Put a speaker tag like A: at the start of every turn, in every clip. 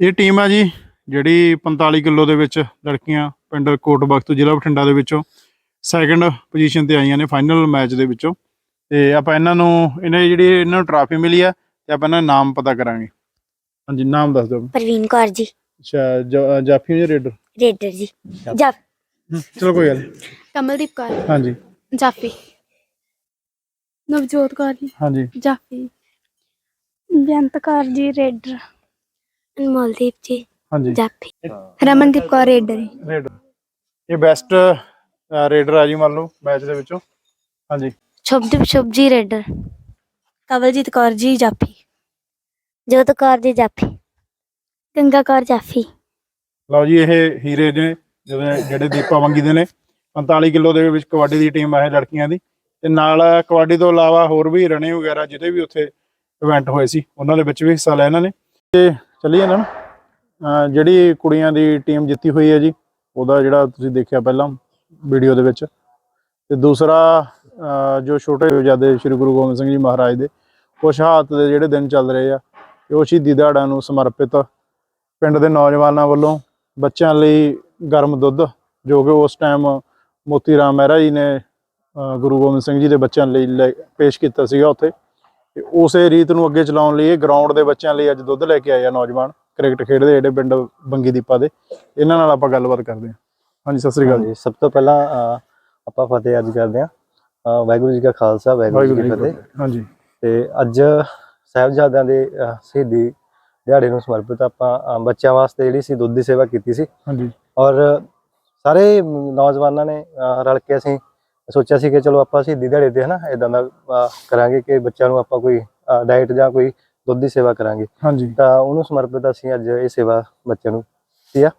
A: ਇਹ ਟੀਮ ਆ ਜੀ ਜਿਹੜੀ 45 ਕਿਲੋ ਦੇ ਵਿੱਚ ਲੜਕੀਆਂ ਪਿੰਡ ਕੋਟ ਬਖਤ ਜ਼ਿਲ੍ਹਾ ਬਠਿੰਡਾ ਦੇ ਵਿੱਚੋਂ ਸੈਕੰਡ ਪੋਜੀਸ਼ਨ ਤੇ ਆਈਆਂ ਨੇ ਫਾਈਨਲ ਮੈਚ ਦੇ ਵਿੱਚੋਂ। ਤੇ ਆਪਾਂ ਇਹਨਾਂ ਨੂੰ ਇਹਨਾਂ ਦੀ ਜਿਹੜੀ ਇਹਨਾਂ ਨੂੰ ਟਰਾਫੀ ਮਿਲੀ ਆ ਤੇ ਆਪਾਂ ਇਹਨਾਂ ਦਾ ਨਾਮ ਪਤਾ ਕਰਾਂਗੇ। ਹਾਂਜੀ ਨਾਮ ਦੱਸ ਦਿਓ।
B: ਪ੍ਰਵੀਨ ਕੌਰ ਜੀ।
A: ਅੱਛਾ ਜਾਫੀ ਜਾਂ ਰੇਡਰ?
B: ਰੇਡਰ ਜੀ। ਜਾ
A: ਚਲੋ ਕੋਈ ਗੱਲ ਨੀ।
C: ਕਮਲਦੀਪ ਕੌਰ।
A: ਹਾਂਜੀ।
C: ਜਾਫੀ। ਨਵਜੋਤ ਕੌਰ ਜੀ।
A: ਹਾਂਜੀ।
C: ਜਾਫੀ। ਬੇਅੰਤ ਕੌਰ ਜੀ ਰੇਡਰ।
B: ਅਨਮੋਲਦੀਪ ਜੀ
A: ਹਾਂਜੀ।
B: ਜਾਪੀ।
C: ਰਮਨਦੀਪ ਕੌਰ ਰੇਡਰ। ਜੀ
A: ਰੇਡਰ ਇਹ ਬੈਸਟ ਰੇਡਰ ਆ ਜੀ ਮੰਨ ਲਓ ਮੈਚ ਦੇ ਵਿੱਚੋਂ। ਹਾਂਜੀ।
B: ਸ਼ੁਭਦੀਪ ਸ਼ੁਭ ਜੀ ਰੇਡਰ।
C: ਕਵਲਜੀਤ ਕੌਰ ਜੀ ਜਾਫੀ
B: ਜੋਤ ਕੌਰ ਜੀ ਜਾਫੀ ਗੰਗਾ ਕੌਰ ਜਾਫੀ
A: ਲਓ ਜੀ ਇਹ ਹੀਰੇ ਨੇ ਜਿਹੜੇ ਜਿਹੜੇ ਦੀਪਾ ਵੰਗੀ ਦੇ ਨੇ। 45 ਕਿਲੋ ਦੇ ਵਿੱਚ ਕਬੱਡੀ ਦੀ ਟੀਮ ਆ ਇਹ ਲੜਕੀਆਂ ਦੀ। ਤੇ ਨਾਲ ਕਬੱਡੀ ਤੋਂ ਇਲਾਵਾ ਹੋਰ ਵੀ ਰਣੇ ਵਗੈਰਾ ਜਿਹਦੇ ਵੀ ਉੱਥੇ ਇਵੈਂਟ ਹੋਏ ਸੀ ਉਹਨਾਂ ਦੇ ਵਿੱਚ ਵੀ ਹਿੱਸਾ ਲਿਆ ਇਹਨਾਂ ਨੇ। ਤੇ ਚੱਲੀਏ ਇਹਨਾਂ ਨੂੰ। ਜਿਹੜੀ ਕੁੜੀਆਂ ਦੀ ਟੀਮ ਜਿੱਤੀ ਹੋਈ ਹੈ ਜੀ, ਉਹਦਾ ਜਿਹੜਾ ਤੁਸੀਂ ਦੇਖਿਆ ਪਹਿਲਾਂ ਵੀਡੀਓ ਦੇ ਵਿੱਚ। ਤੇ ਦੂਸਰਾ ਜੋ ਛੋਟੇ ਸਾਹਿਬਜ਼ਾਦੇ ਸ੍ਰੀ ਗੁਰੂ ਗੋਬਿੰਦ ਸਿੰਘ ਜੀ ਮਹਾਰਾਜ ਦੇ ਉਹ ਸ਼ਹਾਦਤ ਦੇ ਜਿਹੜੇ ਦਿਨ ਚੱਲ ਰਹੇ ਆ, ਤੇ ਉਹ ਸ਼ਹੀਦੀ ਦਿਹਾੜਾਂ ਨੂੰ ਸਮਰਪਿਤ ਪਿੰਡ ਦੇ ਨੌਜਵਾਨਾਂ ਵੱਲੋਂ ਬੱਚਿਆਂ ਲਈ ਗਰਮ ਦੁੱਧ, ਜੋ ਕਿ ਉਸ ਟਾਈਮ ਮੋਤੀ ਰਾਮ ਮਹਿਰਾ ਜੀ ਨੇ ਗੁਰੂ ਗੋਬਿੰਦ ਸਿੰਘ ਜੀ ਦੇ ਬੱਚਿਆਂ ਲਈ ਲੈ- ਪੇਸ਼ ਕੀਤਾ ਸੀਗਾ ਉੱਥੇ। ਤੇ ਉਸੇ ਰੀਤ ਨੂੰ ਅੱਗੇ ਚਲਾਉਣ ਲਈ ਇਹ ਗਰਾਊਂਡ ਦੇ ਬੱਚਿਆਂ ਲਈ ਅੱਜ ਦੁੱਧ ਲੈ ਕੇ ਆਏ ਆ ਨੌਜਵਾਨ ਕ੍ਰਿਕਟ ਖੇਡਦੇ ਜਿਹੜੇ ਪਿੰਡ ਬੰਗੀ ਦੀਪਾ ਦੇ। ਇਹਨਾਂ ਨਾਲ ਆਪਾਂ ਗੱਲਬਾਤ ਕਰਦੇ ਹਾਂ। ਹਾਂਜੀ ਸਤਿ ਸ੍ਰੀ ਅਕਾਲ ਜੀ।
D: ਸਭ ਤੋਂ ਪਹਿਲਾਂ ਆਪਾਂ ਫਤਿਹ ਅੱਜ ਕਰਦੇ ਹਾਂ। ਵਾਹਿਗੁਰੂ ਜੀ ਕਾ ਖਾਲਸਾ ਵਾਹਿਗੁਰੂ ਜੀ ਕੀ ਫਤਿਹ।
A: ਹਾਂਜੀ।
D: ਤੇ ਅੱਜ ਸਾਹਿਬਜ਼ਾਦਿਆਂ ਦੇ ਸ਼ਹੀਦੀ ਦਿਹਾੜੇ ਨੂੰ ਸਮਰਪਿਤ ਆਪਾਂ ਬੱਚਿਆਂ ਵਾਸਤੇ ਜਿਹੜੀ ਸੀ ਦੁੱਧ ਦੀ ਸੇਵਾ ਕੀਤੀ ਸੀ।
A: ਹਾਂਜੀ।
D: ਔਰ ਸਾਰੇ ਨੌਜਵਾਨਾਂ ਨੇ ਰਲ ਕੇ ਅਸੀਂ ਸੋਚਿਆ ਸੀ ਕਿ ਚਲੋ ਆਪਾਂ ਸ਼ਹੀਦੀ ਦਿਹਾੜੇ ਤੇ ਹਨਾ ਇਦਾਂ ਦਾ ਕਰਾਂਗੇ ਕਿ ਬੱਚਿਆਂ ਨੂੰ ਆਪਾਂ ਕੋਈ ਡਾਈਟ ਜਾਂ ਕੋਈ ਦੁੱਧ ਦੀ ਸੇਵਾ ਕਰਾਂਗੇ।
A: ਹਾਂਜੀ।
D: ਤਾਂ ਉਹਨੂੰ ਸਮਰਪਿਤ ਅਸੀਂ ਅੱਜ ਇਹ ਸੇਵਾ ਬੱਚਿਆਂ ਨੂੰ ਕੀਤੀ ਆ।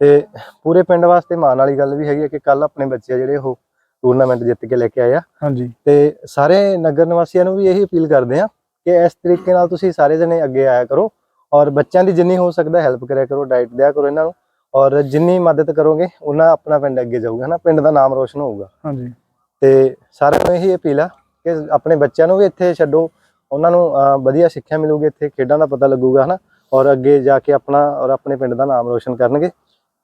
D: ਤੇ ਪੂਰੇ ਪਿੰਡ ਵਾਸਤੇ ਮਾਣ ਵਾਲੀ ਗੱਲ ਵੀ ਹੈਗੀ ਹੈ ਕਿ ਕੱਲ ਆਪਣੇ ਬੱਚੇ ਜਿਹੜੇ ਉਹ ਟੂਰਨਾਮੈਂਟ ਜਿੱਤ ਕੇ ਲੈ ਕੇ ਆਏ ਆ।
A: ਹਾਂਜੀ।
D: ਤੇ ਸਾਰੇ ਨਗਰ ਨਿਵਾਸੀਆਂ ਨੂੰ ਵੀ ਇਹੀ ਅਪੀਲ ਕਰਦੇ ਆ ਕਿ ਇਸ ਤਰੀਕੇ ਨਾਲ ਤੁਸੀਂ ਸਾਰੇ ਜਣੇ ਅੱਗੇ ਆਇਆ ਕਰੋ ਔਰ ਬੱਚਿਆਂ ਦੀ ਜਿੰਨੀ ਹੋ ਸਕਦਾ ਹੈਲਪ ਕਰਿਆ ਕਰੋ ਡਾਈਟ ਦਿਆ ਕਰੋ ਇਹਨਾਂ ਨੂੰ। ਔਰ ਜਿੰਨੀ ਮਦਦ ਕਰੋਗੇ ਉਹਨਾਂ ਆਪਣਾ ਪਿੰਡ ਅੱਗੇ ਜਾਊਗਾ ਹਨਾ? ਪਿੰਡ ਦਾ ਨਾਮ ਰੋਸ਼ਨ ਹੋਊਗਾ।
A: ਹਾਂਜੀ।
D: ਤੇ ਸਾਰਿਆਂ ਨੂੰ ਇਹੀ ਅਪੀਲ ਆ ਕਿ ਆਪਣੇ ਬੱਚਿਆਂ ਨੂੰ ਵੀ ਇੱਥੇ ਛੱਡੋ। ਉਹਨਾਂ ਨੂੰ ਵਧੀਆ ਸਿੱਖਿਆ ਮਿਲੂਗੀ ਇੱਥੇ ਖੇਡਾਂ ਦਾ ਪਤਾ ਲੱਗੂਗਾ ਹਨਾ? ਔਰ ਅੱਗੇ ਜਾ ਕੇ ਆਪਣਾ ਔਰ ਆਪਣੇ ਪਿੰਡ ਦਾ ਨਾਮ ਰੋਸ਼ਨ ਕਰਨਗੇ।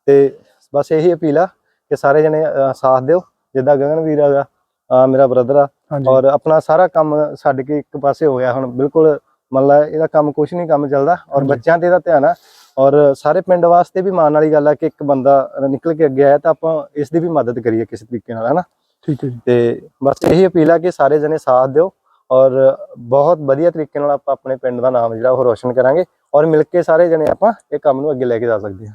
D: ਤੇ ਬਸ ਇਹੀ ਅਪੀਲ ਆ ਕਿ ਸਾਰੇ ਜਣੇ ਸਾਥ ਦਿਓ। ਜਿੱਦਾਂ ਗਗਨਵੀਰ ਹੈਗਾ ਅਹ, ਮੇਰਾ ਬ੍ਰਦਰ ਆ। ਔਰ ਆਪਣਾ ਸਾਰਾ ਕੰਮ ਛੱਡ ਕੇ ਇੱਕ ਪਾਸੇ ਹੋ ਗਿਆ ਹੁਣ। ਬਿਲਕੁਲ ਮੰਨ ਲਾ ਇਹਦਾ ਕੰਮ ਕੁਝ ਨਹੀਂ ਕੰਮ ਚੱਲਦਾ। ਔਰ। ਬੱਚਿਆਂ ਤੇ ਇਹਦਾ ਧਿਆਨ ਆ ਔਰ ਸਾਰੇ ਪਿੰਡ ਵਾਸਤੇ ਵੀ ਮਾਣ ਵਾਲੀ ਗੱਲ ਆ ਕਿ ਇੱਕ ਬੰਦਾ ਨਿਕਲ ਕੇ ਅੱਗੇ ਆਇਆ ਤਾਂ ਆਪਾਂ ਇਸ ਦੀ ਵੀ ਮਦਦ ਕਰੀਏ ਕਿਸੇ ਤਰੀਕੇ ਨਾਲ ਹਨਾ?
A: ਠੀਕ ਹੈ ਜੀ।
D: ਤੇ ਬਸ ਇਹੀ ਅਪੀਲ ਆ ਕਿ ਸਾਰੇ ਜਣੇ ਸਾਥ ਦਿਓ ਔਰ ਬਹੁਤ ਵਧੀਆ ਤਰੀਕੇ ਨਾਲ ਆਪਾਂ ਆਪਣੇ ਪਿੰਡ ਦਾ ਨਾਮ ਜਿਹੜਾ ਉਹ ਰੋਸ਼ਨ ਕਰਾਂਗੇ ਔਰ ਮਿਲ ਕੇ ਸਾਰੇ ਜਣੇ ਆਪਾਂ ਇਹ ਕੰਮ ਨੂੰ ਅੱਗੇ ਲੈ ਕੇ ਜਾ ਸਕਦੇ ਹਾਂ।